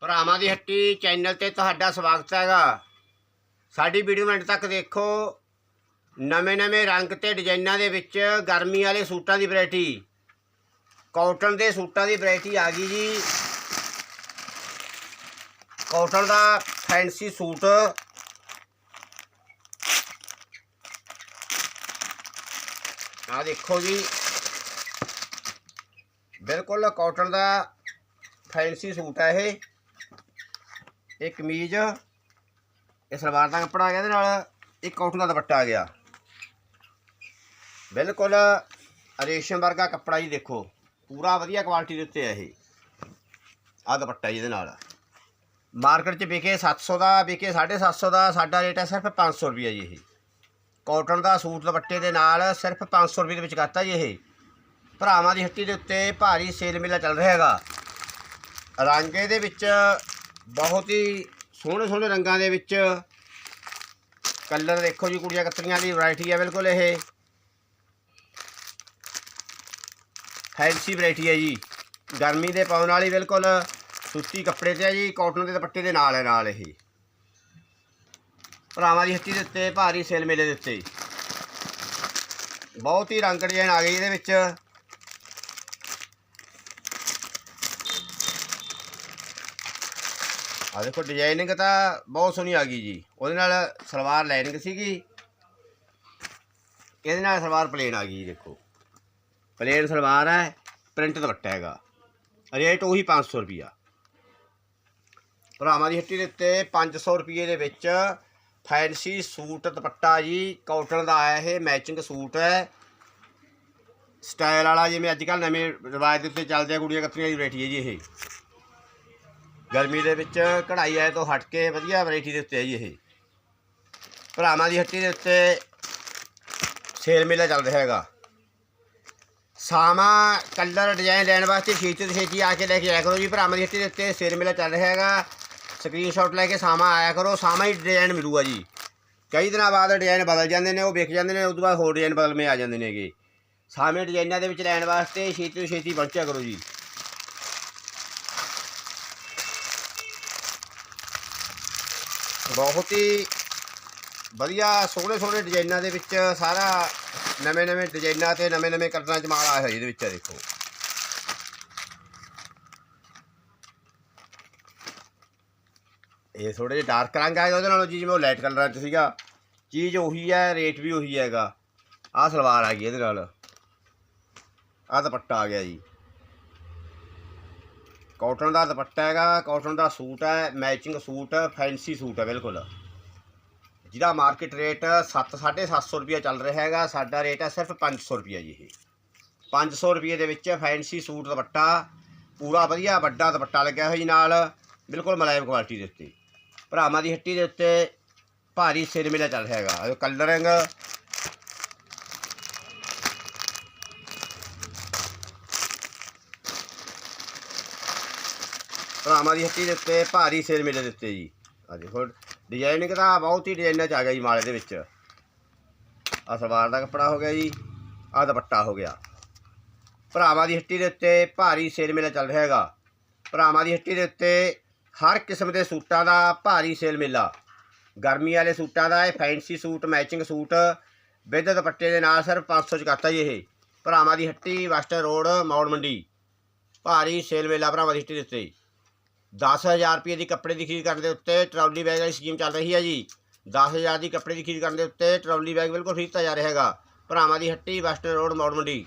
ਭਰਾਵਾਂ ਦੀ ਹੱਟੀ ਚੈਨਲ ਤੇ ਤੁਹਾਡਾ ਸਵਾਗਤ ਹੈਗਾ। ਸਾਡੀ ਵੀਡੀਓ ਮਿੰਟ ਤੱਕ ਦੇਖੋ। ਨਵੇਂ-ਨਵੇਂ ਰੰਗ ਤੇ ਡਿਜ਼ਾਈਨਾਂ ਦੇ ਵਿੱਚ ਗਰਮੀ ਵਾਲੇ ਸੂਟਾਂ ਦੀ ਵੈਰਾਈਟੀ। ਕਾਟਨ ਦੇ ਸੂਟਾਂ ਦੀ ਵੈਰਾਈਟੀ ਆ ਗਈ ਜੀ। ਕਾਟਨ ਦਾ ਫੈਂਸੀ ਸੂਟ। ਆ ਦੇਖੋ ਜੀ। ਬਿਲਕੁਲ ਕਾਟਨ ਦਾ ਫੈਂਸੀ ਸੂਟ ਹੈ ਇਹ। ਇਹ ਕਮੀਜ਼, ਇਹ ਸਲਵਾਰ ਦਾ ਕੱਪੜਾ ਆ ਗਿਆ ਇਹਦੇ ਨਾਲ ਇਹ ਕਾਟਨ ਦਾ ਦੁਪੱਟਾ ਆ ਗਿਆ। ਬਿਲਕੁਲ ਰੇਸ਼ਮ ਵਰਗਾ ਕੱਪੜਾ ਜੀ ਦੇਖੋ, ਪੂਰਾ ਵਧੀਆ ਕੁਆਲਿਟੀ ਦੇ ਉੱਤੇ ਹੈ ਇਹ। ਆ ਦੁਪੱਟਾ ਜੀ ਇਹਦੇ ਨਾਲ। ਮਾਰਕੀਟ 'ਚ ਵਿਕੇ 700 ਦਾ, ਵਿਕੇ 750 ਦਾ, ਸਾਡਾ ਰੇਟ ਹੈ ਸਿਰਫ 500 ਰੁਪਏ ਜੀ ਇਹ। ਕਾਟਨ ਦਾ ਸੂਟ ਦੁਪੱਟੇ ਦੇ ਨਾਲ ਸਿਰਫ 500 ਰੁਪਏ ਦੇ ਵਿੱਚ ਕਰਤਾ ਜੀ ਇਹ। ਭਰਾਵਾਂ ਦੀ ਹੱਟੀ ਦੇ ਉੱਤੇ ਭਾਰੀ ਸੇਲ ਮੇਲਾ ਚੱਲ ਰਿਹਾ ਹੈਗਾ। ਰਾਂਗੇ ਇਹਦੇ ਵਿੱਚ ਬਹੁਤ ਹੀ ਸੋਹਣੇ ਸੋਹਣੇ ਰੰਗਾਂ ਦੇ ਵਿੱਚ ਕਲਰ ਦੇਖੋ ਜੀ ਕੁੜੀਆਂ ਕਤਰੀਆਂ ਦੀ ਵੈਰਾਈਟੀ ਹੈ ਬਿਲਕੁਲ ਇਹ। ਫੈਂਸੀ ਵੈਰਾਈਟੀ ਹੈ ਜੀ। ਗਰਮੀ ਦੇ ਪਾਉਣ ਵਾਲੀ ਬਿਲਕੁਲ ਸੁੱਤੀ ਕੱਪੜੇ ਤੇ ਹੈ ਜੀ ਕਾਟਨ ਦੇ ਦੁਪੱਟੇ ਦੇ ਨਾਲ ਹੈ, ਨਾਲ ਇਹ। ਭਰਾਵਾਂ ਦੀ ਹੱਟੀ ਦੇ ਉੱਤੇ, ਭਾਰੀ ਸੇਲ ਮੇਲੇ ਦੇ ਉੱਤੇ। ਬਹੁਤ ਹੀ ਰੰਗ ਡਿਜ਼ਾਈਨ ਆ ਗਈ ਇਹਦੇ ਵਿੱਚ। ਆ ਦੇਖੋ ਡਿਜ਼ਾਈਨਿੰਗ ਤਾਂ ਬਹੁਤ ਸੋਹਣੀ ਆ ਗਈ ਜੀ। ਉਹਦੇ ਨਾਲ ਸਲਵਾਰ ਲਾਈਨਿੰਗ ਸੀਗੀ। ਇਹਦੇ ਨਾਲ ਸਲਵਾਰ ਪਲੇਨ ਆ ਗਈ ਜੀ ਦੇਖੋ। ਪਲੇਨ ਸਲਵਾਰ ਹੈ ਪ੍ਰਿੰਟ ਦੁਪੱਟਾ ਹੈਗਾ। ਰੇਟ ਉਹੀ 500 ਰੁਪਿਆ ਭਰਾਵਾਂ ਦੀ ਹੱਟੀ ਦੇ ਉੱਤੇ 500 ਰੁਪਏ ਦੇ ਵਿੱਚ ਫੈਂਸੀ ਸੂਟ ਦੁਪੱਟਾ ਜੀ ਕਾਟਨ ਦਾ ਆਇਆ ਇਹ ਮੈਚਿੰਗ ਸੂਟ ਹੈ। ਸਟਾਈਲ ਵਾਲਾ ਜਿਵੇਂ ਅੱਜ ਕੱਲ੍ਹ ਨਵੇਂ ਰਿਵਾਜ ਦੇ ਉੱਤੇ ਚੱਲਦੇ ਆ, ਕੁੜੀਆਂ ਕੱਤਰੀਆਂ ਦੀ ਵੈਰਾਈਟੀ ਹੈ ਜੀ ਇਹ। ਗਰਮੀ ਦੇ ਵਿੱਚ ਕਢਾਈ ਆਏ ਤੋਂ ਹਟ ਕੇ ਵਧੀਆ ਵੈਰਾਈਟੀ ਦੇ ਉੱਤੇ ਹੈ ਜੀ ਇਹ। ਭਰਾਵਾਂ ਦੀ ਹੱਟੀ ਦੇ ਉੱਤੇ ਸੇਲ ਮੇਲਾ ਚੱਲ ਰਿਹਾ ਹੈਗਾ। ਸਾਮਾ ਕਲਰ ਡਿਜ਼ਾਈਨ ਲੈਣ ਵਾਸਤੇ ਛੇਤੀ ਤੋਂ ਛੇਤੀ ਆ ਕੇ ਲੈ ਕੇ ਆਇਆ ਕਰੋ ਜੀ। ਭਰਾਵਾਂ ਦੀ ਹੱਟੀ ਦੇ ਉੱਤੇ ਸੇਲ ਮੇਲਾ ਚੱਲ ਰਿਹਾ ਹੈਗਾ। ਸਕਰੀਨਸ਼ਾਟ ਲੈ ਕੇ ਸਾਮਾ ਆਇਆ ਕਰੋ। ਸਾਮਾ ਹੀ ਡਿਜ਼ਾਈਨ ਮਿਲੂਗਾ ਜੀ। ਕਈ ਦਿਨਾਂ ਬਾਅਦ ਡਿਜ਼ਾਈਨ ਬਦਲ ਜਾਂਦੇ ਨੇ, ਉਹ ਵਿਕ ਜਾਂਦੇ ਨੇ ਉਸ ਤੋਂ ਬਾਅਦ ਹੋਰ ਡਿਜ਼ਾਈਨ ਬਦਲਵੇਂ ਆ ਜਾਂਦੇ ਨੇਗੇ ਸਾਵੇਂ ਡਿਜ਼ਾਈਨਾਂ ਦੇ ਵਿੱਚ ਲੈਣ ਵਾਸਤੇ ਛੇਤੀ ਤੋਂ ਛੇਤੀ ਪਹੁੰਚਿਆ ਕਰੋ ਜੀ। ਬਹੁਤ ਹੀ ਵਧੀਆ ਸੋਹਣੇ ਸੋਹਣੇ ਡਿਜ਼ਾਈਨਾਂ ਦੇ ਵਿੱਚ ਸਾਰਾ ਨਵੇਂ ਨਵੇਂ ਡਿਜ਼ਾਈਨਾਂ ਤੇ ਨਵੇਂ ਨਵੇਂ ਕਲਰਾਂ ਚ ਮਾਲ ਆਇਆ ਹੋਇਆ ਇਹਦੇ ਵਿੱਚ ਦੇਖੋ। ਇਹ ਥੋੜੇ ਜਿਹਾ ਡਾਰਕ ਰੰਗ ਆ ਉਹਦੇ ਨਾਲੋਂ ਜੀ, ਜਿਵੇਂ ਉਹ ਲਾਈਟ ਕਲਰਾਂ ਚ ਸੀਗਾ। ਚੀਜ਼ ਉਹੀ ਹੈ ਰੇਟ ਵੀ ਉਹੀ ਹੈਗਾ। ਆਹ ਸਲਵਾਰ ਆ ਗਈ ਇਹਦੇ ਨਾਲ। ਆਹ ਦੁਪੱਟਾ ਆ ਗਿਆ ਜੀ। ਕਾਟਨ ਦਾ ਦੁਪੱਟਾ ਹੈਗਾ ਕਾਟਨ ਦਾ ਸੂਟ ਹੈ ਮੈਚਿੰਗ ਸੂਟ ਫੈਂਸੀ ਸੂਟ ਹੈ ਬਿਲਕੁਲ। ਜਿਹਦਾ ਮਾਰਕੀਟ ਰੇਟ 7 750 ਰੁਪਏ ਚੱਲ ਰਿਹਾ ਹੈਗਾ, ਸਾਡਾ ਰੇਟ ਹੈ ਸਿਰਫ 500 ਰੁਪਏ ਜੀ ਇਹ। 500 ਰੁਪਏ ਦੇ ਵਿੱਚ ਫੈਂਸੀ ਸੂਟ ਦੁਪੱਟਾ, ਪੂਰਾ ਵਧੀਆ ਵੱਡਾ ਦੁਪੱਟਾ ਲੱਗਿਆ ਹੋਇਆ ਜੀ ਨਾਲ, ਬਿਲਕੁਲ ਮਲਾਇਮ ਕੁਆਲਿਟੀ ਦੇ ਉੱਤੇ। ਭਰਾਵਾਂ ਦੀ ਹੱਟੀ ਦੇ ਉੱਤੇ ਭਾਰੀ ਸਿਰ ਮੇਲਾ ਚੱਲ ਰਿਹਾ ਹੈਗਾ। ਕਲਰਿੰਗ ਭਰਾਵਾਂ ਦੀ ਹੱਟੀ ਦੇ ਉੱਤੇ ਭਾਰੀ ਸੇਲ ਮੇਲੇ ਦੇ ਉੱਤੇ ਜੀ। ਆ ਦੇਖੋ ਡਿਜ਼ਾਈਨਿੰਗ ਤਾਂ ਬਹੁਤ ਹੀ ਡਿਜ਼ਾਈਨਾਂ ਚ ਆ ਗਿਆ ਜੀ ਮਾਲੇ ਦੇ ਵਿੱਚ। ਆ ਸਲਵਾਰ ਦਾ ਕੱਪੜਾ ਹੋ ਗਿਆ ਜੀ ਆ ਦੁਪੱਟਾ ਹੋ ਗਿਆ। ਭਰਾਵਾਂ ਦੀ ਹੱਟੀ ਦੇ ਉੱਤੇ ਭਾਰੀ ਸੇਲ ਮੇਲਾ ਚੱਲ ਰਿਹਾ ਹੈਗਾ। ਭਰਾਵਾਂ ਦੀ ਹੱਟੀ ਦੇ ਉੱਤੇ ਹਰ ਕਿਸਮ ਦੇ ਸੂਟਾਂ ਦਾ ਭਾਰੀ ਸੇਲ ਮੇਲਾ। ਗਰਮੀ ਵਾਲੇ ਸੂਟਾਂ ਦਾ ਇਹ fancy suit matching suit with ਦੁਪੱਟੇ ਦੇ ਨਾਲ ਸਿਰਫ 500 ਚ ਕਰਤਾ ਜੀ ਇਹ। ਭਰਾਵਾਂ ਦੀ ਹੱਟੀ ਵੈਸਟਰਨ ਰੋਡ ਮੌੜ ਮੰਡੀ। ਭਾਰੀ ਸੇਲ ਮੇਲਾ ਭਰਾਵਾਂ ਦੀ ਹੱਟੀ ਦੇ ਉੱਤੇ। 10000 ਰੁਪਏ ਦੀ ਕੱਪੜੇ ਦੀ ਖਰੀਦ ਕਰਨ ਦੇ ਉੱਤੇ ਟਰਾਲੀ ਬੈਗ ਵਾਲੀ ਸਕੀਮ ਚੱਲ ਰਹੀ ਹੈ ਜੀ। 10000 ਦੀ ਕੱਪੜੇ ਦੀ ਖਰੀਦ ਕਰਨ ਦੇ ਉੱਤੇ ਟਰਾਲੀ ਬੈਗ ਬਿਲਕੁਲ ਫ੍ਰੀ ਦਿੱਤਾ ਜਾ ਰਿਹਾ ਹੈਗਾ। ਭਰਾਵਾਂ ਦੀ ਹੱਟੀ, ਵੈਸਟਰਨ ਰੋਡ, ਮੌੜ ਮੰਡੀ।